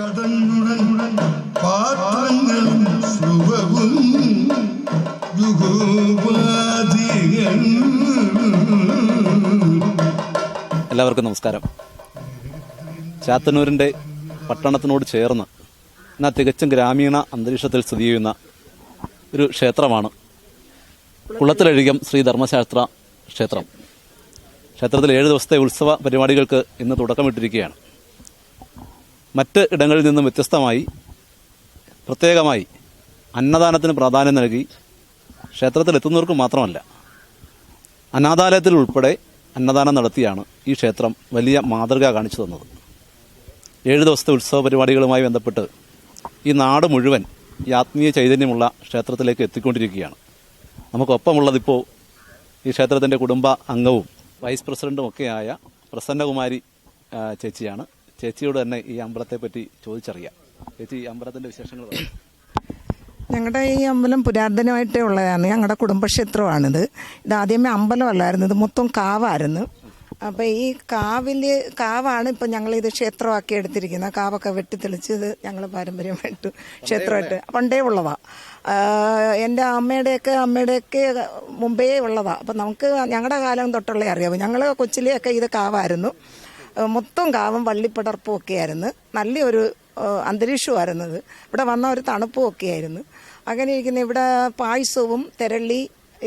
കടന്നുടൻ പാത്രങ്ങളും ശുഭവും എല്ലാവർക്കും നമസ്കാരം. ചാത്തന്നൂരിന്റെ പട്ടണത്തിനോട് ചേർന്ന് എന്നാൽ തികച്ചും ഗ്രാമീണ അന്തരീക്ഷത്തിൽ സ്ഥിതി ചെയ്യുന്ന ഒരു ക്ഷേത്രമാണ് കുളത്തിലഴികം ശ്രീ ധർമ്മശാസ്ത്ര ക്ഷേത്രം. ക്ഷേത്രത്തിൽ ഏഴ് ദിവസത്തെ ഉത്സവ പരിപാടികൾക്ക് ഇന്ന് തുടക്കമിട്ടിരിക്കുകയാണ്. മറ്റ് ഇടങ്ങളിൽ നിന്നും വ്യത്യസ്തമായി പ്രത്യേകമായി അന്നദാനത്തിന് പ്രാധാന്യം നൽകി ക്ഷേത്രത്തിൽ എത്തുന്നവർക്ക് മാത്രമല്ല അനാഥാലയത്തിൽ ഉൾപ്പെടെ അന്നദാനം നടത്തിയാണ് ഈ ക്ഷേത്രം വലിയ മാതൃക കാണിച്ചു തന്നത്. ഏഴ് ദിവസത്തെ ഉത്സവ പരിപാടികളുമായി ബന്ധപ്പെട്ട് ഈ നാട് മുഴുവൻ ഈ ആത്മീയ ചൈതന്യമുള്ള ക്ഷേത്രത്തിലേക്ക് എത്തിക്കൊണ്ടിരിക്കുകയാണ്. നമുക്കൊപ്പമുള്ളതിപ്പോൾ ഈ ക്ഷേത്രത്തിന്റെ കുടുംബ അംഗവും വൈസ് പ്രസിഡന്റും ഒക്കെയായ പ്രസന്നകുമാരി ചേച്ചിയാണ്. ചേച്ചിയോട് തന്നെ ഈ അമ്പലത്തെ പറ്റി ചോദിച്ചറിയാം. ചേച്ചി അമ്പലത്തിന്റെ വിശേഷങ്ങൾ. ഞങ്ങളുടെ ഈ അമ്പലം പുരാതനമായിട്ടേ ഉള്ളതാണ്. ഞങ്ങളുടെ കുടുംബക്ഷേത്രമാണിത്. ഇത് ആദ്യമേ അമ്പലമല്ലായിരുന്നു. ഇത് മൊത്തം കാവായിരുന്നു. അപ്പോൾ ഈ കാവിൽ കാവാണ് ഇപ്പം ഞങ്ങൾ ഇത് ക്ഷേത്രമാക്കി എടുത്തിരിക്കുന്നത് കാവൊക്കെ വെട്ടിത്തെളിച്ച് ഇത് ഞങ്ങൾ പാരമ്പര്യമായിട്ട് ക്ഷേത്രമായിട്ട് പണ്ടേ ഉള്ളതാ. എന്റെ അമ്മയുടെയൊക്കെ അമ്മയുടെയൊക്കെ മുമ്പേ ഉള്ളതാ. അപ്പം നമുക്ക് ഞങ്ങളുടെ കാലം തൊട്ടുള്ള അറിയാവൂ. ഞങ്ങൾ കൊച്ചിലെയൊക്കെ ഇത് കാവായിരുന്നു. മൊത്തം കാവും വള്ളിപ്പടർപ്പും ഒക്കെ ആയിരുന്നു അന്തരീക്ഷമായിരുന്നു അത്. ഇവിടെ വന്ന ഒരു തണുപ്പും ഒക്കെ ആയിരുന്നു അങ്ങനെ ഇരിക്കുന്ന ഇവിടെ പായസവും തെരള്ളി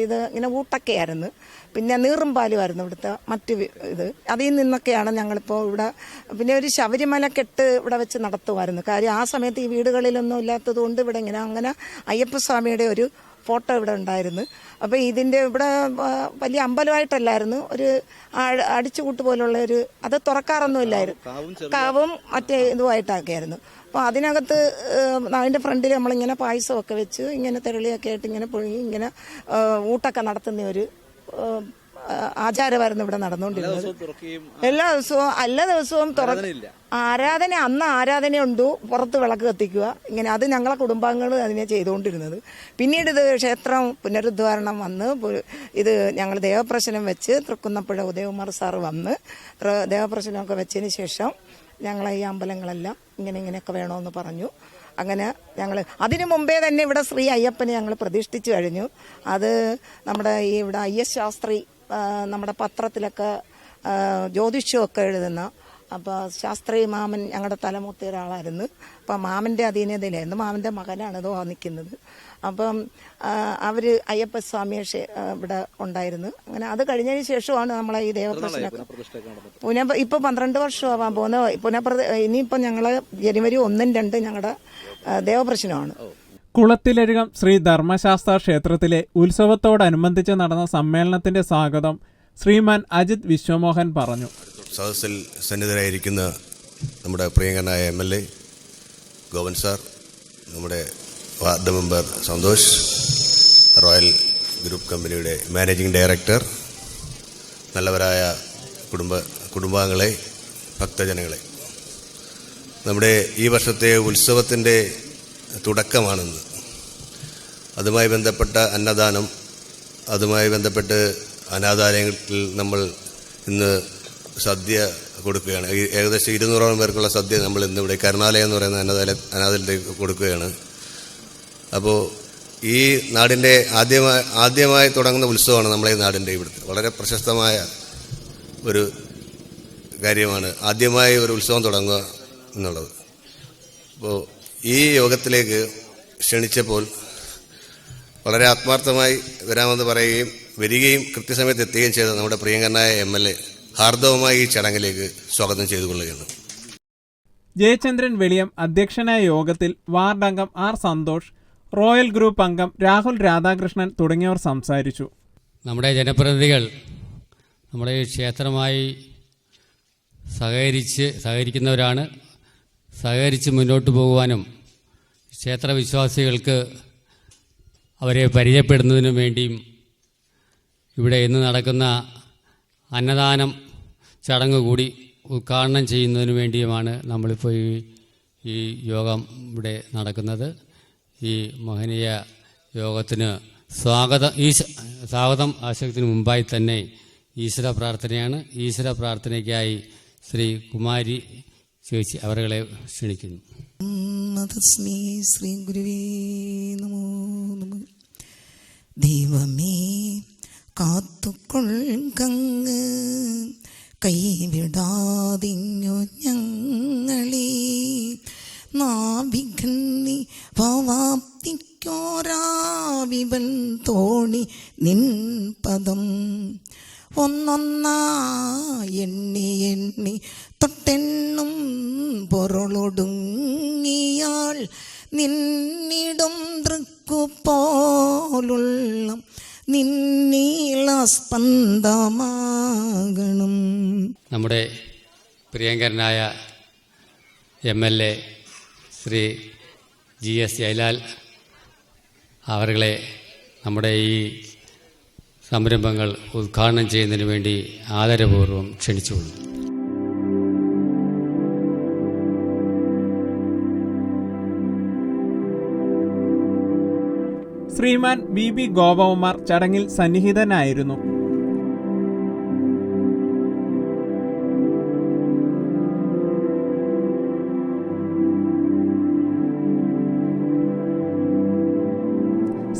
ഇത് ഇങ്ങനെ ഊട്ടൊക്കെയായിരുന്നു. പിന്നെ നീറും പാലുമായിരുന്നു ഇവിടുത്തെ മറ്റ് ഇത്. അതിൽ നിന്നൊക്കെയാണ് ഞങ്ങളിപ്പോൾ ഇവിടെ പിന്നെ ഒരു ശബരിമല കെട്ട് ഇവിടെ വെച്ച് നടത്തുമായിരുന്നു. കാര്യം ആ സമയത്ത് ഈ വീടുകളിലൊന്നും ഇല്ലാത്തത് കൊണ്ട് ഇവിടെ ഇങ്ങനെ അങ്ങനെ അയ്യപ്പസ്വാമിയുടെ ഒരു ഫോട്ടോ ഇവിടെ ഉണ്ടായിരുന്നു. അപ്പോൾ ഇതിന്റെ ഇവിടെ വലിയ അമ്പലമായിട്ടല്ലായിരുന്നു. ഒരു അടിച്ചുകൂട്ട് പോലുള്ള ഒരു അത് തുറക്കാറൊന്നുമില്ലായിരുന്നു. കാവും മറ്റേ ഇതുമായിട്ടൊക്കെയായിരുന്നു. അപ്പോൾ അതിനകത്ത് അതിന്റെ ഫ്രണ്ടിൽ നമ്മളിങ്ങനെ പായസമൊക്കെ വെച്ച് ഇങ്ങനെ തെരളിയൊക്കെ ആയിട്ട് ഇങ്ങനെ പുഴുങ്ങി ഇങ്ങനെ ഊട്ടൊക്കെ നടത്തുന്ന ഒരു ആചാരമായിരുന്നു ഇവിടെ നടന്നുകൊണ്ടിരുന്നത്. എല്ലാ ദിവസവും എല്ലാ ദിവസവും തുറ ആരാധനയില്ല. ആരാധന അന്ന് ആരാധന ഉണ്ടു പുറത്ത് വിളക്ക് കത്തിക്കുക ഇങ്ങനെ അത് ഞങ്ങളെ കുടുംബാംഗങ്ങൾ അതിനെ ചെയ്തുകൊണ്ടിരുന്നത്. പിന്നീട് ഇത് ക്ഷേത്രം പുനരുദ്ധാരണം വന്ന് ഇത് ഞങ്ങൾ ദേവപ്രശ്നം വെച്ച് തൃക്കുന്നപ്പുഴ ഉദയകുമാർ സാർ വന്ന് ദേവപ്രശ്നമൊക്കെ വെച്ചതിന് ശേഷം ഞങ്ങളെ ഈ അമ്പലങ്ങളെല്ലാം ഇങ്ങനെ ഇങ്ങനെയൊക്കെ വേണമെന്ന് പറഞ്ഞു. അങ്ങനെ ഞങ്ങൾ അതിനു മുമ്പേ തന്നെ ഇവിടെ ശ്രീ അയ്യപ്പനെ ഞങ്ങൾ പ്രതിഷ്ഠിച്ചു കഴിഞ്ഞു. അത് നമ്മുടെ ഈ ഇവിടെ അയ്യശാസ്ത്രി നമ്മുടെ പത്രത്തിലൊക്കെ ജ്യോതിഷമൊക്കെ എഴുതുന്ന അപ്പോൾ ശാസ്ത്രി മാമൻ ഞങ്ങളുടെ തലമുത്തിയ ഒരാളായിരുന്നു. അപ്പം മാമന്റെ അധീനതയിലായിരുന്നു. മാമന്റെ മകനാണ് ഇത് നിൽക്കുന്നത് അപ്പം അവർ അയ്യപ്പ സ്വാമിയെ ഇവിടെ ഉണ്ടായിരുന്നു. അങ്ങനെ അത് കഴിഞ്ഞതിന് ശേഷമാണ് നമ്മളെ ഈ ദേവപ്രശ്നമൊക്കെ പുന ഇപ്പോൾ പുനഃ ഇപ്പൊ പന്ത്രണ്ട് വർഷമാവാൻ പോകുന്ന പുനഃപ്രതി ഇനിയിപ്പോൾ ഞങ്ങൾ ജനുവരി ഒന്നും രണ്ടും ഞങ്ങളുടെ ദേവപ്രശ്നമാണ്. കുളത്തിലഴുകം ശ്രീ ധർമ്മശാസ്ത്ര ക്ഷേത്രത്തിലെ ഉത്സവത്തോടനുബന്ധിച്ച് നടന്ന സമ്മേളനത്തിന്റെ സ്വാഗതം ശ്രീമാൻ അജിത് വിശ്വമോഹൻ പറഞ്ഞു. സദസ്സിൽ സന്നിധരായിരിക്കുന്ന നമ്മുടെ പ്രിയങ്കനായ എം എൽ എ ഗോവൻ സാർ നമ്മുടെ ward member Santhosh royal group കമ്പനിയുടെ മാനേജിംഗ് ഡയറക്ടർ നല്ലവരായ കുടുംബ കുടുംബാംഗങ്ങളെ ഭക്തജനങ്ങളെ. നമ്മുടെ ഈ വർഷത്തെ ഉത്സവത്തിന്റെ തുടക്കമാണെന്ന്. അതുമായി ബന്ധപ്പെട്ട അന്നദാനം അതുമായി ബന്ധപ്പെട്ട് അനാഥാലയങ്ങളിൽ നമ്മൾ ഇന്ന് സദ്യ കൊടുക്കുകയാണ്. ഏകദേശം ഇരുന്നൂറോളം പേർക്കുള്ള സദ്യ നമ്മൾ ഇന്ന് ഇവിടെ കരുണാലയം എന്ന് പറയുന്ന അന്നദാല അനാഥാലയത്തിൽ കൊടുക്കുകയാണ്. അപ്പോൾ ഈ നാടിന്റെ ആദ്യമായി ആദ്യമായി തുടങ്ങുന്ന ഉത്സവമാണ് നമ്മളെ ഈ നാടിന്റെ ഇവിടുത്തെ. വളരെ പ്രശസ്തമായ ഒരു കാര്യമാണ് ആദ്യമായി ഒരു ഉത്സവം തുടങ്ങുക എന്നുള്ളത്. അപ്പോൾ ഈ യോഗത്തിലേക്ക് ക്ഷണിച്ചപ്പോൾ വളരെ ആത്മാർത്ഥമായി വരാമെന്ന് പറയുകയും വരികയും കൃത്യസമയത്ത് എത്തുകയും ചെയ്ത നമ്മുടെ പ്രിയങ്കരനായ എം എൽ എ ഹാർദവമായി ഈ ചടങ്ങിലേക്ക് സ്വാഗതം ചെയ്തു കൊള്ളുകയാണ്. ജയചന്ദ്രൻ വെളിയം അധ്യക്ഷനായ യോഗത്തിൽ വാർഡ് അംഗം ആർ സന്തോഷ് റോയൽ ഗ്രൂപ്പ് അംഗം രാഹുൽ രാധാകൃഷ്ണൻ തുടങ്ങിയവർ സംസാരിച്ചു. നമ്മുടെ ജനപ്രതിനിധികൾ നമ്മുടെ ഈ ക്ഷേത്രമായി സഹകരിച്ച് സഹകരിക്കുന്നവരാണ്. സഹകരിച്ച് മുന്നോട്ട് പോകുവാനും ക്ഷേത്രവിശ്വാസികൾക്ക് അവരെ പരിചയപ്പെടുന്നതിനു വേണ്ടിയും ഇവിടെ ഇന്ന് നടക്കുന്ന അന്നദാനം ചടങ്ങ് കൂടി ഉദ്ഘാടനം ചെയ്യുന്നതിന് വേണ്ടിയുമാണ് നമ്മളിപ്പോൾ ഈ ഈ യോഗം ഇവിടെ നടക്കുന്നത്. ഈ മഹനീയ യോഗത്തിന് സ്വാഗതം ഈശ സ്വാഗതം ആശയത്തിന് മുമ്പായി തന്നെ ഈശ്വര പ്രാർത്ഥനയാണ്. ഈശ്വര പ്രാർത്ഥനയ്ക്കായി ശ്രീ കുമാരി ചേച്ചി അവരുകളെ ക്ഷണിക്കുന്നു. ദൈവമേ കാത്തുകൊള്ളങ്ങ് കൈവിടാതിഞ്ഞു ഞങ്ങളെ. നാവിഘന്നി ഭവാപ്തിക്കോരാവിവൻ തോണി നിൻ പദം. ഒന്നൊന്നാ എണ്ണി എണ്ണി തൊട്ടെണ്ണും പൊരുളൊടുങ്ങിയാൾ നിന്നിടും തൃക്കുപോലുള്ള നിന്നീളസ്പന്ദമാകണം നിന്നീള സ്പന്ദമാകണം. നമ്മുടെ പ്രിയങ്കരനായ M L A Shri G S Jayalal അവരുടെ നമ്മുടെ ഈ സംരംഭങ്ങൾ ഉദ്ഘാടനം ചെയ്യുന്നതിന് വേണ്ടി ആദരപൂർവം ക്ഷണിച്ചുകൊള്ളുന്നു ശ്രീമാൻ ബി ബി ഗോപകുമാർ ചടങ്ങിൽ സന്നിഹിതനായിരുന്നു.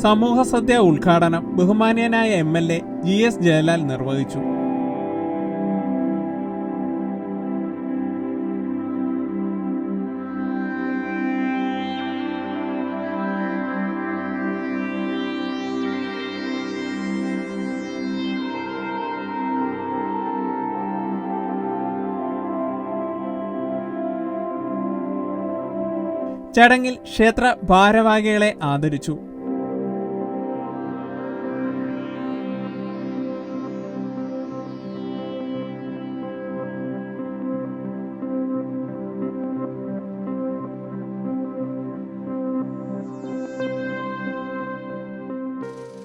സമൂഹ സദ്യ ഉദ്ഘാടനം ബഹുമാന്യനായ M L A G S Jayalal നിർവഹിച്ചു. ചടങ്ങിൽ ക്ഷേത്ര ഭാരവാഹികളെ ആദരിച്ചു.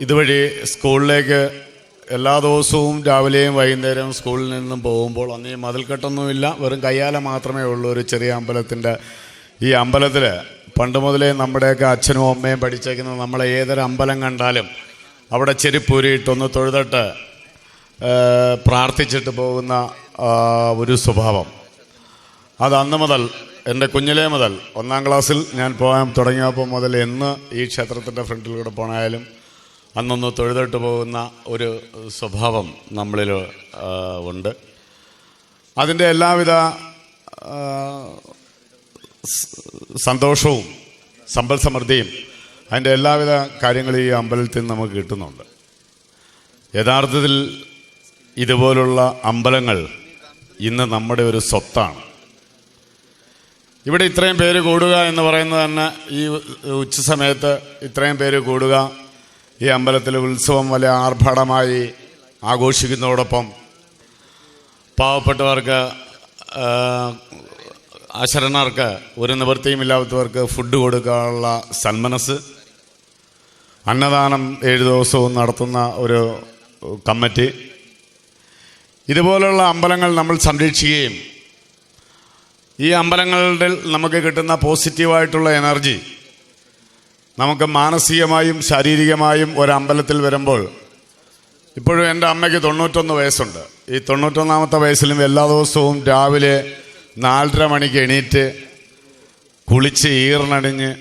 ഇതുവഴി സ്കൂളിലേക്ക് എല്ലാ ദിവസവും രാവിലെയും വൈകുന്നേരം സ്കൂളിൽ നിന്നും പോകുമ്പോൾ അന്ന് ഈ മതിൽക്കെട്ടൊന്നുമില്ല. വെറും കയ്യാല മാത്രമേ ഉള്ളൂ ഒരു ചെറിയ അമ്പലത്തിന്റെ ഈ അമ്പലത്തിൽ. പണ്ട് മുതലേ നമ്മുടെയൊക്കെ അച്ഛനും അമ്മയും പഠിച്ചേക്കുന്ന നമ്മളെ ഏതൊരു അമ്പലം കണ്ടാലും അവിടെ ചെരുപ്പൂരിയിട്ടൊന്ന് തൊഴുതിട്ട് പ്രാർത്ഥിച്ചിട്ട് പോകുന്ന ഒരു സ്വഭാവം. അത് അന്ന് മുതൽ എന്റെ കുഞ്ഞിലേ മുതൽ ഒന്നാം ക്ലാസ്സിൽ ഞാൻ പോകാൻ തുടങ്ങിയപ്പോൾ മുതൽ എന്ന് ഈ ക്ഷേത്രത്തിന്റെ ഫ്രണ്ടിലൂടെ പോണായാലും അന്നൊന്ന് തൊഴുതിട്ട് പോകുന്ന ഒരു സ്വഭാവം നമ്മളിൽ ഉണ്ട്. അതിന്റെ എല്ലാവിധ സന്തോഷവും സമ്പൽ സമൃദ്ധിയും അതിന്റെ എല്ലാവിധ കാര്യങ്ങളും ഈ അമ്പലത്തിൽ നിന്ന് നമുക്ക് കിട്ടുന്നുണ്ട്. യഥാർത്ഥത്തിൽ ഇതുപോലുള്ള അമ്പലങ്ങൾ ഇന്ന് നമ്മുടെ ഒരു സ്വത്താണ്. ഇവിടെ ഇത്രയും പേര് കൂടുക എന്ന് പറയുന്നത് തന്നെ ഈ ഉച്ച സമയത്ത് ഇത്രയും പേര് കൂടുക ഈ അമ്പലത്തിലെ ഉത്സവം വലിയ ആർഭാടമായി ആഘോഷിക്കുന്നതോടൊപ്പം പാവപ്പെട്ടവർക്ക് അശരണാർക്ക് ഒരു നിവൃത്തിയുമില്ലാത്തവർക്ക് ഫുഡ് കൊടുക്കാനുള്ള സന്മനസ് അന്നദാനം ഏഴ് ദിവസവും നടത്തുന്ന ഒരു കമ്മിറ്റി. ഇതുപോലുള്ള അമ്പലങ്ങൾ നമ്മൾ സംരക്ഷിക്കുകയും ഈ അമ്പലങ്ങളിൽ നമുക്ക് കിട്ടുന്ന പോസിറ്റീവായിട്ടുള്ള എനർജി നമുക്ക് മാനസികമായും ശാരീരികമായും ഒരമ്പലത്തിൽ വരുമ്പോൾ ഇപ്പോഴും എന്റെ അമ്മയ്ക്ക് തൊണ്ണൂറ്റൊന്ന് വയസ്സുണ്ട്. ഈ തൊണ്ണൂറ്റൊന്നാമത്തെ വയസ്സിലും എല്ലാ ദിവസവും രാവിലെ നാലര മണിക്ക് എണീറ്റ് കുളിച്ച് ഈർണടിഞ്ഞ്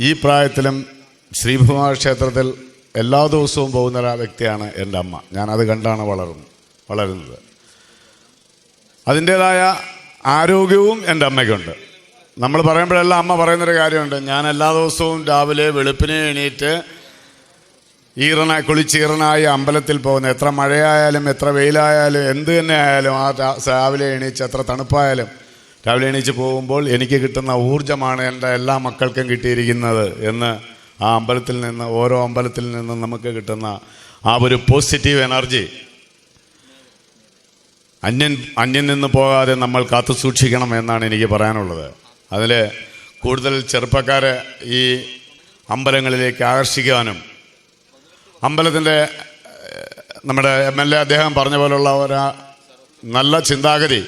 ഈ പ്രായത്തിലും ശ്രീഭുമാ ക്ഷേത്രത്തിൽ എല്ലാ ദിവസവും പോകുന്ന ഒരു വ്യക്തിയാണ് എന്റെ അമ്മ. ഞാനത് കണ്ടാണ് വളർന്നു വളരുന്നത്. അതിന്റേതായ ആരോഗ്യവും എന്റെ അമ്മയ്ക്കുണ്ട്. നമ്മൾ പറയുമ്പോഴെല്ലാം അമ്മ പറയുന്നൊരു കാര്യമുണ്ട്. ഞാൻ എല്ലാ ദിവസവും രാവിലെ വെളുപ്പിനെ എണീറ്റ് ഈറന കുളിച്ചീറനായി അമ്പലത്തിൽ പോകുന്ന. എത്ര മഴയായാലും എത്ര വെയിലായാലും എന്ത് തന്നെ ആയാലും ആ രാവിലെ എണീച്ച് എത്ര തണുപ്പായാലും രാവിലെ എണീച്ച് പോകുമ്പോൾ എനിക്ക് കിട്ടുന്ന ഊർജമാണ് എന്റെ എല്ലാ മക്കൾക്കും കിട്ടിയിരിക്കുന്നത് എന്ന് ആ അമ്പലത്തിൽ നിന്ന് ഓരോ അമ്പലത്തിൽ നിന്നും നമുക്ക് കിട്ടുന്ന ആ ഒരു പോസിറ്റീവ് എനർജി. അന്യൻ അന്യൻ നിന്ന് പോകാതെ നമ്മൾ കാത്തു സൂക്ഷിക്കണം എന്നാണ് എനിക്ക് പറയാനുള്ളത്. അതിൽ കൂടുതൽ ചെറുപ്പക്കാരെ ഈ അമ്പലങ്ങളിലേക്ക് ആകർഷിക്കാനും അമ്പലത്തിന്റെ നമ്മുടെ എം എൽ എ അദ്ദേഹം പറഞ്ഞ പോലുള്ള ഒരു നല്ല ചിന്താഗതി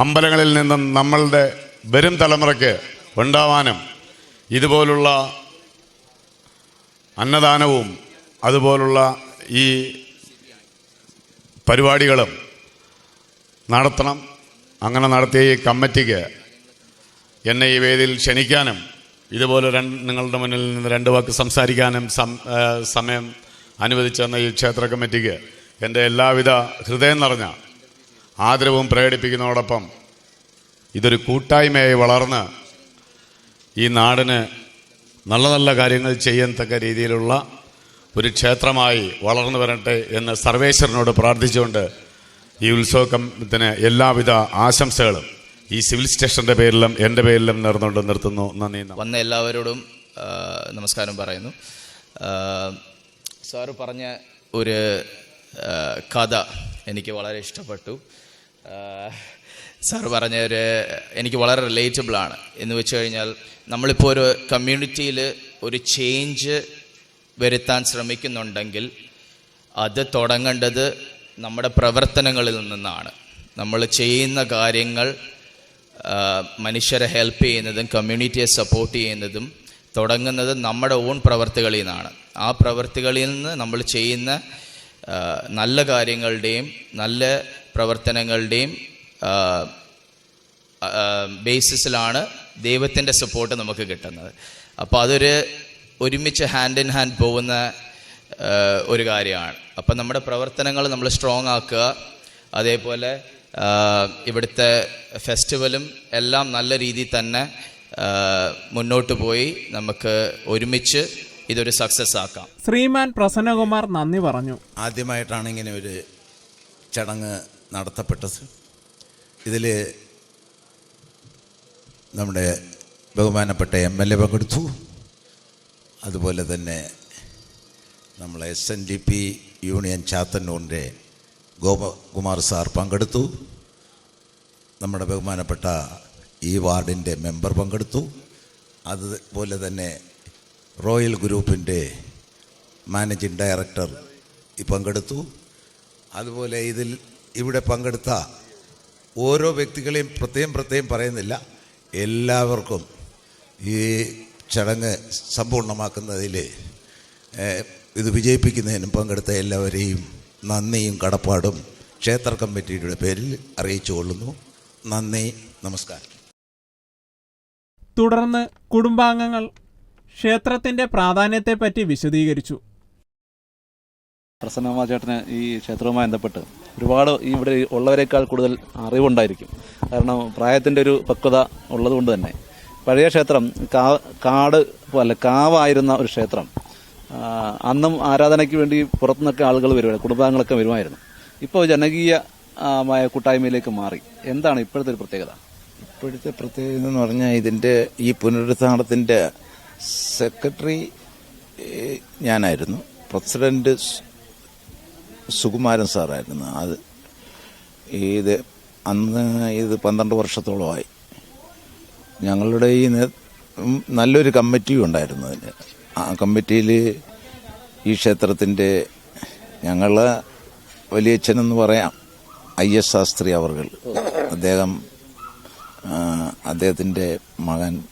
അമ്പലങ്ങളിൽ നിന്നും നമ്മളുടെ വരും തലമുറയ്ക്ക് ഉണ്ടാവാനും ഇതുപോലുള്ള അന്നദാനവും അതുപോലുള്ള ഈ പരിപാടികളും നടത്തണം. അങ്ങനെ നടത്തിയ ഈ കമ്മിറ്റിക്ക് എന്നെ ഈ വേദിയിൽ ക്ഷണിക്കാനും ഇതുപോലെ രണ്ട് നിങ്ങളുടെ മുന്നിൽ നിന്ന് രണ്ട് വാക്ക് സംസാരിക്കാനും സമയം അനുവദിച്ചെന്ന ഈ ക്ഷേത്ര കമ്മിറ്റിക്ക് എന്റെ എല്ലാവിധ ഹൃദയം നിറഞ്ഞ ആദരവും പ്രകടിപ്പിക്കുന്നതോടൊപ്പം ഇതൊരു കൂട്ടായ്മയായി വളർന്ന് ഈ നാടിന് നല്ല നല്ല കാര്യങ്ങൾ ചെയ്യത്തക്ക രീതിയിലുള്ള ഒരു ക്ഷേത്രമായി വളർന്നു വരട്ടെ എന്ന് സർവേശ്വരനോട് പ്രാർത്ഥിച്ചുകൊണ്ട് ഈ ഉത്സവത്തിന് എല്ലാവിധ ആശംസകളും. ഈ സിവിൽ സ്റ്റേഷന്റെ പേരിലും എന്റെ പേരിലും നേർന്നുകൊണ്ട് നിർത്തുന്നു. നന്ദി. വന്ന എല്ലാവരോടും നമസ്കാരം പറയുന്നു. സാറ് പറഞ്ഞ ഒരു കഥ എനിക്ക് വളരെ ഇഷ്ടപ്പെട്ടു. സാർ പറഞ്ഞ ഒരു എനിക്ക് വളരെ റിലേറ്റബിൾ ആണ്. എന്ന് വെച്ച് കഴിഞ്ഞാൽ നമ്മളിപ്പോൾ ഒരു കമ്മ്യൂണിറ്റിയിൽ ഒരു ചേഞ്ച് വരുത്താൻ ശ്രമിക്കുന്നുണ്ടെങ്കിൽ അത് തുടങ്ങേണ്ടത് നമ്മുടെ പ്രവർത്തനങ്ങളിൽ നിന്നാണ്. നമ്മൾ ചെയ്യുന്ന കാര്യങ്ങൾ മനുഷ്യരെ ഹെൽപ്പ് ചെയ്യുന്നതും കമ്മ്യൂണിറ്റിയെ സപ്പോർട്ട് ചെയ്യുന്നതും തുടങ്ങുന്നത് നമ്മുടെ ഓൺ പ്രവർത്തികളിൽ നിന്നാണ്. ആ പ്രവർത്തികളിൽ നിന്ന് നമ്മൾ ചെയ്യുന്ന നല്ല കാര്യങ്ങളുടെയും നല്ല പ്രവർത്തനങ്ങളുടെയും ബേസിസിലാണ് ദൈവത്തിന്റെ സപ്പോർട്ട് നമുക്ക് കിട്ടുന്നത്. അപ്പോൾ അതൊരു ഒരുമിച്ച് ഹാൻഡ് ഇൻ ഹാൻഡ് പോകുന്ന ഒരു കാര്യമാണ്. അപ്പം നമ്മുടെ പ്രവർത്തനങ്ങൾ നമ്മൾ സ്ട്രോങ് ആക്കുക. അതേപോലെ ഇവിടുത്തെ ഫെസ്റ്റിവലും എല്ലാം നല്ല രീതിയിൽ തന്നെ മുന്നോട്ട് പോയി. നമുക്ക് ഒരുമിച്ച് ഇതൊരു സക്സസ് ആക്കാം. ശ്രീമാൻ പ്രസന്നകുമാർ നന്ദി പറഞ്ഞു. ആദ്യമായിട്ടാണ് ഇങ്ങനെ ഒരു ചടങ്ങ് നടത്തപ്പെട്ടത്. ഇതിൽ നമ്മുടെ ബഹുമാനപ്പെട്ട എം എൽ എ പങ്കെടുത്തു. അതുപോലെ തന്നെ നമ്മളെ S N D P union ചാത്തന്നൂരിന്റെ Gopakumar sir പങ്കെടുത്തു. നമ്മുടെ ബഹുമാനപ്പെട്ട ഈ വാർഡിന്റെ മെമ്പർ പങ്കെടുത്തു. അതുപോലെ തന്നെ റോയൽ ഗ്രൂപ്പിന്റെ മാനേജിംഗ് ഡയറക്ടർ ഈ പങ്കെടുത്തു. അതുപോലെ ഇതിൽ ഇവിടെ പങ്കെടുത്ത ഓരോ വ്യക്തികളെയും പ്രത്യേകം പ്രത്യേകം പറയുന്നില്ല. എല്ലാവർക്കും ഈ ചടങ്ങ് സമ്പൂർണമാക്കുന്നതിൽ ഇത് വിജയിപ്പിക്കുന്നതിനും പങ്കെടുത്ത എല്ലാവരെയും നന്ദിയും കടപ്പാടും ക്ഷേത്ര കമ്മിറ്റിയുടെ പേരിൽ അറിയിച്ചു കൊള്ളുന്നു. നന്ദി നമസ്കാരം. തുടർന്ന് കുടുംബാംഗങ്ങൾ ക്ഷേത്രത്തിന്റെ പ്രാധാന്യത്തെപ്പറ്റി വിശദീകരിച്ചു. പ്രസന്നമ്മ ചേട്ടന് ഈ ക്ഷേത്രവുമായി ബന്ധപ്പെട്ട് ഒരുപാട് ഇവിടെ ഉള്ളവരെക്കാൾ കൂടുതൽ അറിവുണ്ടായിരിക്കും. കാരണം പ്രായത്തിന്റെ ഒരു പക്വത ഉള്ളതുകൊണ്ട് തന്നെ. പഴയ ക്ഷേത്രം കാ കാട് അല്ല കാവായിരുന്ന ഒരു ക്ഷേത്രം. അന്നും ആരാധനയ്ക്ക് വേണ്ടി പുറത്തുനിന്നൊക്കെ ആളുകൾ വരുമായിരുന്നു കുടുംബാംഗങ്ങളൊക്കെ വരുമായിരുന്നു. ഇപ്പോൾ ജനകീയമായ കൂട്ടായ്മയിലേക്ക് മാറി. എന്താണ് ഇപ്പോഴത്തെ ഒരു പ്രത്യേകത? ഇപ്പോഴത്തെ പ്രത്യേകത എന്ന് പറഞ്ഞാൽ ഇതിന്റെ ഈ പുനരുദ്ധാരണത്തിന്റെ സെക്രട്ടറി ഞാനായിരുന്നു. പ്രസിഡന്റ് സുകുമാരൻ സാറായിരുന്നു. അത് ഇത് അന്ന് ഇത് പന്ത്രണ്ട് വർഷത്തോളമായി. ഞങ്ങളുടെ ഈ നല്ലൊരു കമ്മിറ്റിയും ഉണ്ടായിരുന്നു അതിന്. ആ കമ്മിറ്റിയിൽ ഈ ക്ഷേത്രത്തിന്റെ ഞങ്ങളെ വലിയച്ഛനെന്ന് പറയാം ഐ എസ് ശാസ്ത്രി അവർകൾ അദ്ദേഹം അദ്ദേഹത്തിന്റെ മകൻ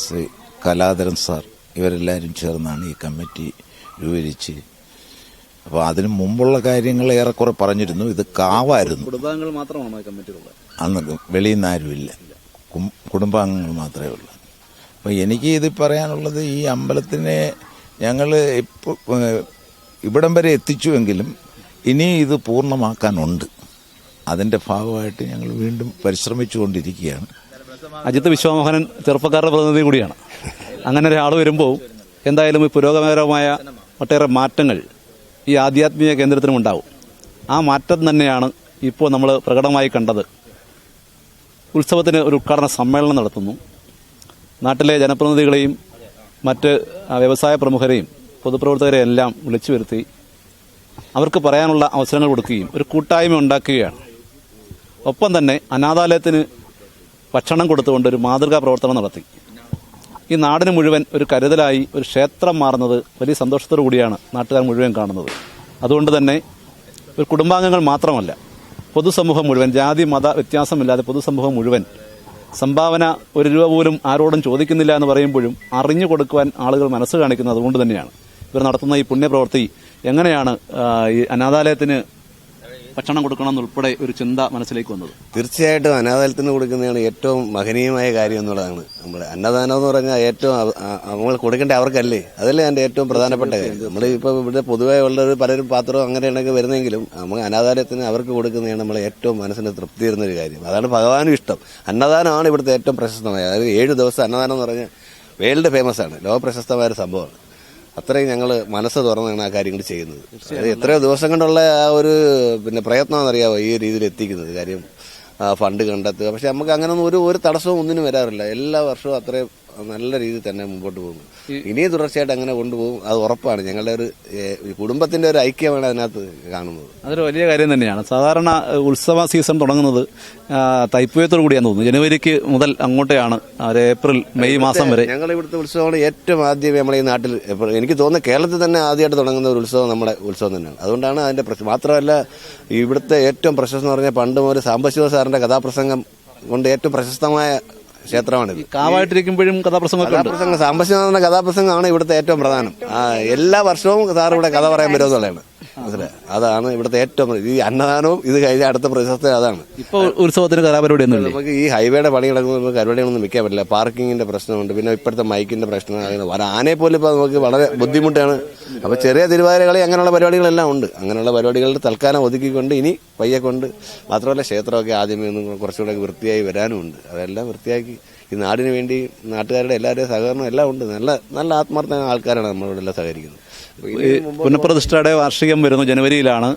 ശ്രീ കലാധരൻ സാർ ഇവരെല്ലാവരും ചേർന്നാണ് ഈ കമ്മിറ്റി രൂപീകരിച്ച്. അപ്പോൾ അതിനു മുമ്പുള്ള കാര്യങ്ങൾ ഏറെക്കുറെ പറഞ്ഞിരുന്നു. ഇത് കാവായിരുന്നു. കുടുംബാംഗങ്ങൾ മാത്രമാണോ കമ്മിറ്റിയിലുള്ളത്? അന്ന് വെളിയിൽ നിന്ന് ആരുമില്ല കുടുംബാംഗങ്ങൾ മാത്രമേ ഉള്ളൂ. അപ്പോൾ എനിക്ക് ഇത് പറയാനുള്ളത് ഈ അമ്പലത്തിനെ ഞങ്ങൾ ഇപ്പോൾ ഇവിടം വരെ എത്തിച്ചുവെങ്കിലും ഇനി ഇത് പൂർണമാക്കാനുണ്ട്. അതിന്റെ ഭാഗമായിട്ട് ഞങ്ങൾ വീണ്ടും പരിശ്രമിച്ചുകൊണ്ടിരിക്കുകയാണ്. അജിത് വിശ്വമോഹനൻ ചെറുപ്പക്കാരുടെ പ്രതിനിധി കൂടിയാണ്. അങ്ങനെ ഒരാൾ വരുമ്പോൾ എന്തായാലും ഈ പുരോഗമനപരമായ ഒട്ടേറെ മാറ്റങ്ങൾ ഈ ആധ്യാത്മിക കേന്ദ്രത്തിനും ഉണ്ടാവും. ആ മാറ്റം തന്നെയാണ് ഇപ്പോൾ നമ്മൾ പ്രകടമായി കണ്ടത്. ഉത്സവത്തിന് ഒരു ഉദ്ഘാടന സമ്മേളനം നടത്തുന്നു. നാട്ടിലെ ജനപ്രതിനിധികളെയും മറ്റ് വ്യവസായ പ്രമുഖരെയും പൊതുപ്രവർത്തകരെ എല്ലാം വിളിച്ചു വരുത്തി അവർക്ക് പറയാനുള്ള അവസരങ്ങൾ കൊടുക്കുകയും ഒരു കൂട്ടായ്മ ഉണ്ടാക്കുകയാണ്. ഒപ്പം തന്നെ അനാഥാലയത്തിന് ഭക്ഷണം കൊടുത്തുകൊണ്ട് ഒരു മാതൃകാ പ്രവർത്തനം നടത്തി. ഈ നാടിന് മുഴുവൻ ഒരു കരുതലായി ഒരു ക്ഷേത്രം മാറുന്നത് വലിയ സന്തോഷത്തോടു കൂടിയാണ് നാട്ടുകാർ മുഴുവൻ കാണുന്നത്. അതുകൊണ്ട് തന്നെ ഒരു കുടുംബാംഗങ്ങൾ മാത്രമല്ല പൊതുസമൂഹം മുഴുവൻ ജാതി മത വ്യത്യാസമില്ലാതെ പൊതുസമൂഹം മുഴുവൻ സംഭാവന ഒരു രൂപ പോലും ആരോടും ചോദിക്കുന്നില്ല എന്ന് പറയുമ്പോഴും അറിഞ്ഞു കൊടുക്കുവാൻ ആളുകൾ മനസ്സ് കാണിക്കുന്നത് അതുകൊണ്ട് തന്നെയാണ്. ഇവർ നടത്തുന്ന ഈ പുണ്യപ്രവൃത്തി എങ്ങനെയാണ് ഈ അനാഥാലയത്തിന് ഭക്ഷണം കൊടുക്കണം എന്നുൾപ്പെടെ ഒരു ചിന്ത മനസ്സിലേക്ക് വന്നത്. തീർച്ചയായിട്ടും അനാഥാലയത്തിന് കൊടുക്കുന്നതാണ് ഏറ്റവും മഹനീയമായ കാര്യം എന്നുള്ളതാണ്. നമ്മൾ അന്നദാനം എന്ന് പറഞ്ഞാൽ ഏറ്റവും നമ്മൾ കൊടുക്കേണ്ട അവർക്കല്ലേ? അതല്ലേ എന്റെ ഏറ്റവും പ്രധാനപ്പെട്ട കാര്യം. നമ്മൾ ഇപ്പോൾ ഇവിടെ പൊതുവേ ഉള്ളത് പലരും പാത്രവും അങ്ങനെയാണൊക്കെ വരുന്നെങ്കിലും നമ്മൾ അനാഥാലയത്തിന് അവർക്ക് കൊടുക്കുന്നതാണ് നമ്മൾ ഏറ്റവും മനസ്സിന് തൃപ്തി തരുന്ന ഒരു കാര്യം. അതാണ് ഭഗവാനും ഇഷ്ടം. അന്നദാനമാണ് ഇവിടുത്തെ ഏറ്റവും പ്രശസ്തമായ. അതായത് ഏഴ് ദിവസം അന്നദാനം എന്ന് പറഞ്ഞാൽ വേൾഡ് ഫേമസ് ആണ്. ലോക പ്രശസ്തമായ ഒരു സംഭവമാണ്. അത്രയും ഞങ്ങൾ മനസ്സ് തുറന്നാണ് ആ കാര്യങ്ങൾ ചെയ്യുന്നത്. അത് എത്രയോ ദിവസം കൊണ്ടുള്ള ആ ഒരു പിന്നെ പ്രയത്നമാണെന്നറിയാവോ ഈ രീതിയിൽ എത്തിക്കുന്നത്. കാര്യം ആ ഫണ്ട് കണ്ടെത്തുക. പക്ഷെ നമുക്ക് അങ്ങനൊന്നും ഒരു ഒരു തടസ്സവും ഒന്നിനും വരാറില്ല. എല്ലാ വർഷവും അത്രയും നല്ല രീതിയിൽ തന്നെ മുമ്പോട്ട് പോകും ഇനിയും തുടർച്ചയായിട്ട് അങ്ങനെ കൊണ്ടുപോകും. അത് ഉറപ്പാണ്. ഞങ്ങളുടെ ഒരു കുടുംബത്തിന്റെ ഒരു ഐക്യമാണ് അതിനകത്ത് കാണുന്നത്. അതൊരു വലിയ കാര്യം തന്നെയാണ്. സാധാരണ ഉത്സവ സീസൺ തുടങ്ങുന്നത് തൈപ്പൂയത്തോടു കൂടിയാന്ന് തോന്നുന്നു. ജനുവരിക്ക് മുതൽ അങ്ങോട്ടെയാണ് ഒരു ഏപ്രിൽ മെയ് മാസം വരെ. ഞങ്ങൾ ഇവിടുത്തെ ഉത്സവമാണ് ഏറ്റവും ആദ്യമേ നമ്മുടെ ഈ നാട്ടിൽ എനിക്ക് തോന്നുന്നത് കേരളത്തിൽ തന്നെ ആദ്യമായിട്ട് തുടങ്ങുന്ന ഒരു ഉത്സവം നമ്മുടെ ഉത്സവം തന്നെയാണ്. അതുകൊണ്ടാണ് അതിന്റെ പ്രശ്നം മാത്രമല്ല ഇവിടുത്തെ ഏറ്റവും പ്രശസ്തം എന്ന് പറഞ്ഞാൽ പണ്ട് മുതൽ സാമ്പശിവ സാറിന്റെ കഥാപ്രസംഗം കൊണ്ട് ഏറ്റവും പ്രശസ്തമായ ക്ഷേത്രമാണിത്. കാവായിട്ടിരിക്കുമ്പോഴും കഥാപ്രസംഗം സാംബശിവനാഥന്റെ കഥാപ്രസംഗമാണ് ഇവിടുത്തെ ഏറ്റവും പ്രധാനം. എല്ലാ വർഷവും സാർ ഇവിടെ കഥ പറയാൻ വരുമെന്നുള്ളതാണ് മനസ്സിലായി. അതാണ് ഇവിടുത്തെ ഏറ്റവും ഈ അന്നദാനവും ഇത് കഴിഞ്ഞ അടുത്ത പ്രശസ്ത അതാണ്. ഇപ്പോൾ ഉത്സവത്തിന് കലാപരിപാടിയൊന്നും ഒന്നും നമുക്ക് ഈ ഹൈവേയുടെ പണി കിടക്കുമ്പോൾ നമുക്ക് പരിപാടികളൊന്നും വെക്കാൻ പറ്റില്ല. പാർക്കിങ്ങിന്റെ പ്രശ്നമുണ്ട് പിന്നെ ഇപ്പോഴത്തെ മൈക്കിന്റെ പ്രശ്നമാണ് അങ്ങനെ ആനയെ പോലും ഇപ്പോൾ നമുക്ക് വളരെ ബുദ്ധിമുട്ടാണ്. അപ്പോൾ ചെറിയ തിരുവാതിരകളി അങ്ങനെയുള്ള പരിപാടികളെല്ലാം ഉണ്ട്. അങ്ങനെയുള്ള പരിപാടികളിൽ തൽക്കാലം ഒതുക്കിക്കൊണ്ട് ഇനി പയ്യെ കൊണ്ട് മാത്രമല്ല ക്ഷേത്രമൊക്കെ ആദ്യമേ ഒന്നും കുറച്ചുകൂടെ വൃത്തിയായി വരാനും ഉണ്ട്. അതെല്ലാം വൃത്തിയാക്കി ഈ നാടിന് വേണ്ടി നാട്ടുകാരുടെ എല്ലാവരുടെയും സഹകരണം എല്ലാം ഉണ്ട്. നല്ല നല്ല ആത്മാർത്ഥമായ ആൾക്കാരാണ് നമ്മളോട് എല്ലാം സഹകരിക്കുന്നത്. പുനഃപ്രതിഷ്ഠയുടെ വാർഷികം വരുന്നു ജനുവരിയിലാണ്.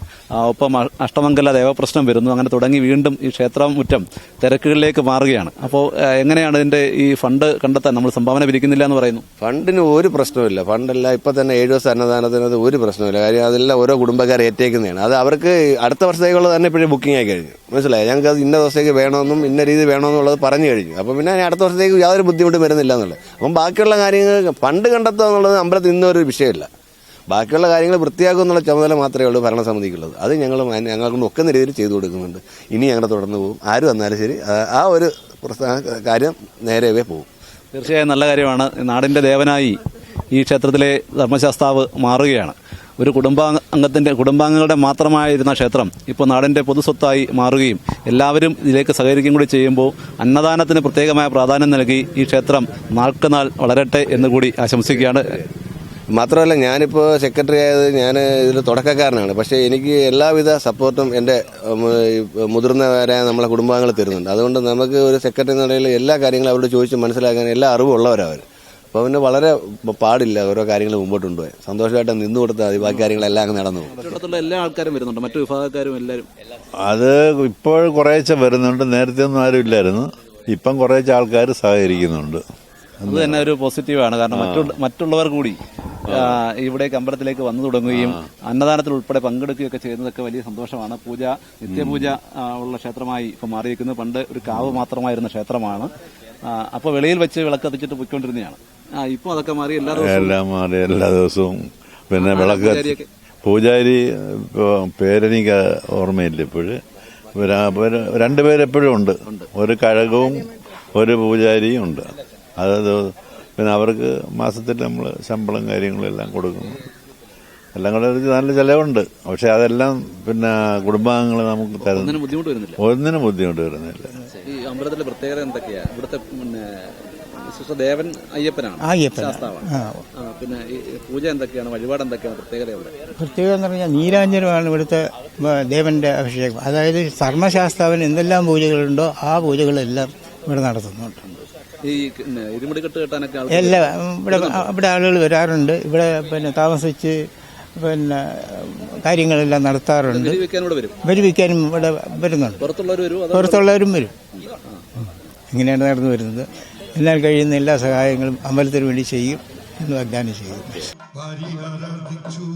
ഒപ്പം അഷ്ടമംഗല ദേവപ്രശ്നം വരുന്നു. അങ്ങനെ തുടങ്ങി വീണ്ടും ഈ ക്ഷേത്രം മുറ്റം തിരക്കുകളിലേക്ക് മാറുകയാണ്. അപ്പോൾ എങ്ങനെയാണ് ഇതിന്റെ ഈ ഫണ്ട് കണ്ടെത്താൻ? നമ്മൾ സംഭാവന പിരിക്കുന്നില്ല എന്ന് പറയുന്നു. ഫണ്ടിന് ഒരു പ്രശ്നമില്ല ഫണ്ടല്ല ഇപ്പൊ തന്നെ ഏഴു ദിവസം അന്നദാനത്തിനത് ഒരു പ്രശ്നമില്ല കാര്യം അതെല്ലാം ഓരോ കുടുംബക്കാർ ഏറ്റേക്കുന്നതാണ്. അത് അവർക്ക് അടുത്ത വർഷത്തേക്കുള്ളത് തന്നെ ഇപ്പോഴും ബുക്കിംഗ് ആയി കഴിഞ്ഞു. മനസ്സിലായി? ഞങ്ങൾക്ക് അത് ഇന്ന ദിവസത്തേക്ക് വേണമെന്നും ഇന്ന രീതി വേണമെന്നുള്ളത് പറഞ്ഞു കഴിഞ്ഞു. അപ്പം പിന്നെ അടുത്ത വർഷത്തേക്ക് യാതൊരു ബുദ്ധിമുട്ടും വരുന്നില്ല എന്നുള്ളത്. അപ്പം ബാക്കിയുള്ള കാര്യങ്ങൾ ഫണ്ട് കണ്ടെത്തുക എന്നുള്ളത് അമ്പലത്തിൽ ഇന്നൊരു വിഷയമില്ല. ബാക്കിയുള്ള കാര്യങ്ങൾ വൃത്തിയാക്കുക എന്നുള്ള ചുമതല മാത്രമേ ഉള്ളൂ ഭരണസമിതിക്കുള്ളത്. അത് ഞങ്ങൾ ഞങ്ങളെ കൊണ്ട് ഒക്കുന്ന രീതിയിൽ ചെയ്തു കൊടുക്കുന്നുണ്ട്. ഇനി ഞങ്ങൾ തുടർന്ന് പോകും. ആര് വന്നാലും ശരി ആ- ഒരു കാര്യം നേരെവേ പോകും. തീർച്ചയായും നല്ല കാര്യമാണ്. നാടിന്റെ ദേവനായി ഈ ക്ഷേത്രത്തിലെ ധർമ്മശാസ്താവ് മാറുകയാണ്. ഒരു കുടുംബാംഗ അംഗത്തിന്റെ കുടുംബാംഗങ്ങളുടെ മാത്രമായിരുന്ന ക്ഷേത്രം ഇപ്പോൾ നാടിന്റെ പൊതുസ്വത്തായി മാറുകയും എല്ലാവരും ഇതിലേക്ക് സഹകരിക്കുകയും കൂടി ചെയ്യുമ്പോൾ അന്നദാനത്തിന് പ്രത്യേകമായ പ്രാധാന്യം നൽകി ഈ ക്ഷേത്രം നാൾക്കുനാൾ വളരട്ടെ എന്ന് കൂടി ആശംസിക്കുകയാണ്. മാത്രമല്ല ഞാനിപ്പോൾ സെക്രട്ടറി ആയത് ഞാൻ ഇതിൽ തുടക്കക്കാരനാണ്. പക്ഷേ എനിക്ക് എല്ലാവിധ സപ്പോർട്ടും എന്റെ മുതിർന്നവരെ മുതിർന്നവരായ നമ്മളെ കുടുംബാംഗങ്ങൾ തരുന്നുണ്ട്. അതുകൊണ്ട് നമുക്ക് ഒരു സെക്രട്ടറി എന്ന നിലയിൽ എല്ലാ കാര്യങ്ങളും അവരോട് ചോദിച്ച് മനസ്സിലാക്കാൻ എല്ലാ അറിവുള്ളവരവർ അപ്പോൾ പിന്നെ വളരെ പാടില്ല ഓരോ കാര്യങ്ങൾ മുമ്പോട്ട് കൊണ്ടുപോയി സന്തോഷമായിട്ട് നിന്ന് കൊടുത്താൽ മതി ബാക്കി കാര്യങ്ങളെല്ലാം അങ്ങ് നടന്നു എല്ലാ ആൾക്കാരും വരുന്നുണ്ട്. മറ്റു വിഭാഗക്കാരും എല്ലാവരും അത് ഇപ്പോൾ കുറേശ്ശെ വരുന്നുണ്ട്. നേരത്തെ ഒന്നും ആരും ഇല്ലായിരുന്നു. ഇപ്പം കുറേശ്ശെ ആൾക്കാർ സഹകരിക്കുന്നുണ്ട്. അത് തന്നെ ഒരു പോസിറ്റീവാണ് കാരണം മറ്റുള്ള മറ്റുള്ളവർ കൂടി ഇവിടേക്ക് അമ്പലത്തിലേക്ക് വന്നു തുടങ്ങുകയും അന്നദാനത്തിൽ ഉൾപ്പെടെ പങ്കെടുക്കുകയൊക്കെ ചെയ്യുന്നതൊക്കെ വലിയ സന്തോഷമാണ്. പൂജ നിത്യപൂജ ഉള്ള ക്ഷേത്രമായി ഇപ്പൊ മാറിയിരിക്കുന്നത് പണ്ട് ഒരു കാവ് മാത്രമായിരുന്ന ക്ഷേത്രമാണ്. അപ്പോൾ അപ്പൊ വെളിയിൽ വെച്ച് വിളക്ക് കത്തിച്ചിട്ട് പോയിക്കൊണ്ടിരുന്നതാണ് ഇപ്പൊ അതൊക്കെ മാറി എല്ലാ ദിവസവും എല്ലാം മാറി എല്ലാ ദിവസവും. പിന്നെ വിളക്ക്? പൂജാരി ഇപ്പോ പേരെനിക്ക് ഓർമ്മയില്ല ഇപ്പോഴ്. രണ്ടുപേരെപ്പോഴും ഉണ്ട്. ഒരു കഴകവും ഒരു പൂജാരിയും ഉണ്ട്. അത് പിന്നെ അവർക്ക് മാസത്തിൽ നമ്മൾ ശമ്പളം കാര്യങ്ങളെല്ലാം കൊടുക്കുന്നു. എല്ലാം കൂടെ ഒരു നല്ല ചിലവുണ്ട്. പക്ഷെ അതെല്ലാം പിന്നെ കുടുംബാംഗങ്ങൾ നമുക്ക് തരുന്നു ഒന്നിനും ബുദ്ധിമുട്ട് വരുന്നില്ല. ഒന്നിനും ബുദ്ധിമുട്ട് വരുന്നില്ല. ഈ അമ്പലത്തിലെ പ്രത്യേകത എന്തൊക്കെയാ? ഇവിടുത്തെ പിന്നെ വിശിഷ്ട ദേവൻ അയ്യപ്പനാണ്. ശാസ്താവാണ്. പിന്നെ ഈ പൂജ എന്തൊക്കെയാണ്? വഴിപാട് എന്തൊക്കെയാണ്? പ്രത്യേകത ഇവിടെ പ്രത്യേകം എന്ന് പറഞ്ഞാൽ നീരാഞ്ജനമാണ് ഇവിടുത്തെ ദേവന്റെ അഭിഷേകം. അതായത് ധർമ്മശാസ്താവിന് എന്തെല്ലാം പൂജകളുണ്ടോ ആ പൂജകളെല്ലാം ഇവിടെ നടത്തുന്നുണ്ട്. ഈ പിന്നെ ഇരുമുടി കെട്ട് കെട്ടാനൊക്കെ ആൾക്കാര് എല്ലാ ഇവിടെ ഇവിടെ ആളുകൾ വരാറുണ്ട്. ഇവിടെ പിന്നെ താമസിച്ച് പിന്നെ കാര്യങ്ങളെല്ലാം നടത്താറുണ്ട്. വരുവിക്കാനും ഇവിടെ വരുന്നുണ്ട്. പുറത്തുള്ളവർ വരും അതോ പുറത്തുള്ളവരും വരും. ഇങ്ങനെയാണ് നടന്നു വരുന്നത്. എന്നാൽ കഴിയുന്ന എല്ലാ സഹായങ്ങളും അമ്പലത്തിന് വേണ്ടി ചെയ്യും എന്ന് വാഗ്ദാനം ചെയ്യും. പരിഹർദിച്ചു